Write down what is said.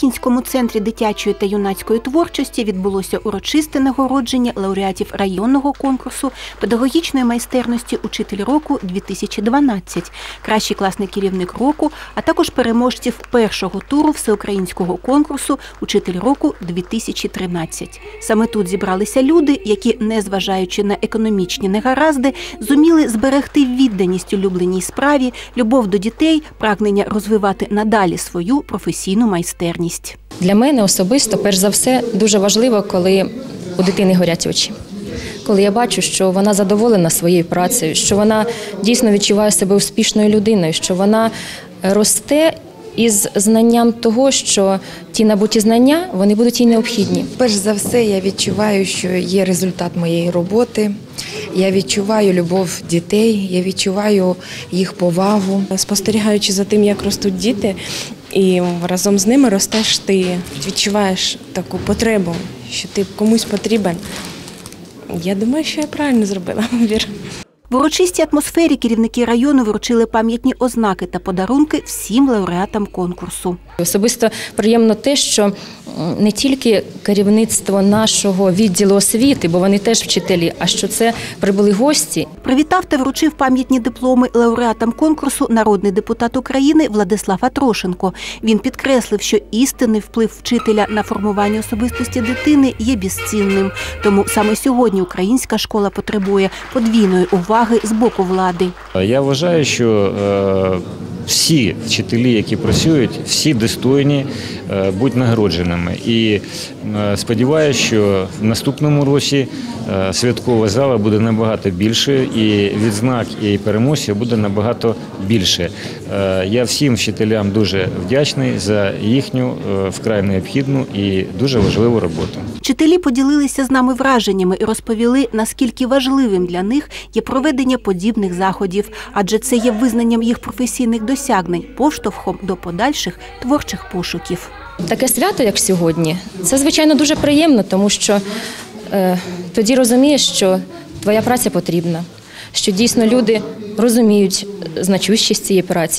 Широкінському центрі дитячої та юнацької творчості відбулося урочисте нагородження лауреатів районного конкурсу педагогічної майстерності Учитель року 2012, кращий класний керівник року, а також переможців першого туру всеукраїнського конкурсу Учитель року 2013. Саме тут зібралися люди, які, незважаючи на економічні негаразди, зуміли зберегти відданість улюбленій справі, любов до дітей, прагнення розвивати надалі свою професійну майстерність. Для мене особисто, перш за все, дуже важливо, коли у дитини горять очі. Коли я бачу, що вона задоволена своєю працею, що вона дійсно відчуває себе успішною людиною, що вона росте із знанням того, що ті набуті знання вони будуть їй необхідні. Перш за все, я відчуваю, що є результат моєї роботи. Я відчуваю любов дітей, я відчуваю їх повагу. спостерігаючи за тим, як ростуть діти, і разом з ними ростеш, ти відчуваєш таку потребу, що ти комусь потрібен. Я думаю, що я правильно зробила вибір. В урочистій атмосфері керівники району вручили пам'ятні ознаки та подарунки всім лауреатам конкурсу. Особисто приємно те, що не тільки керівництво нашого відділу освіти, бо вони теж вчителі, а що це прибули гості, Привітав та вручив пам'ятні дипломи лауреатам конкурсу народний депутат України Владислав Атрошенко. Він підкреслив, що істинний вплив вчителя на формування особистості дитини є безцінним. Тому саме сьогодні українська школа потребує подвійної уваги з боку влади. Я вважаю, що е, всі вчителі, які працюють, всі достойні е, бути нагородженими. І е, сподіваюся, що в наступному році е, святкова зала буде набагато більше, і відзнак і переможців буде набагато більше. Я всім вчителям дуже вдячний за їхню вкрай необхідну і дуже важливу роботу. Вчителі поділилися з нами враженнями і розповіли, наскільки важливим для них є проведення подібних заходів, адже це є визнанням їх професійних досягнень, поштовхом до подальших творчих пошуків. Таке свято, як сьогодні, це звичайно дуже приємно, тому що е, тоді розумієш, що твоя праця потрібна, що дійсно люди розуміють значущість цієї праці.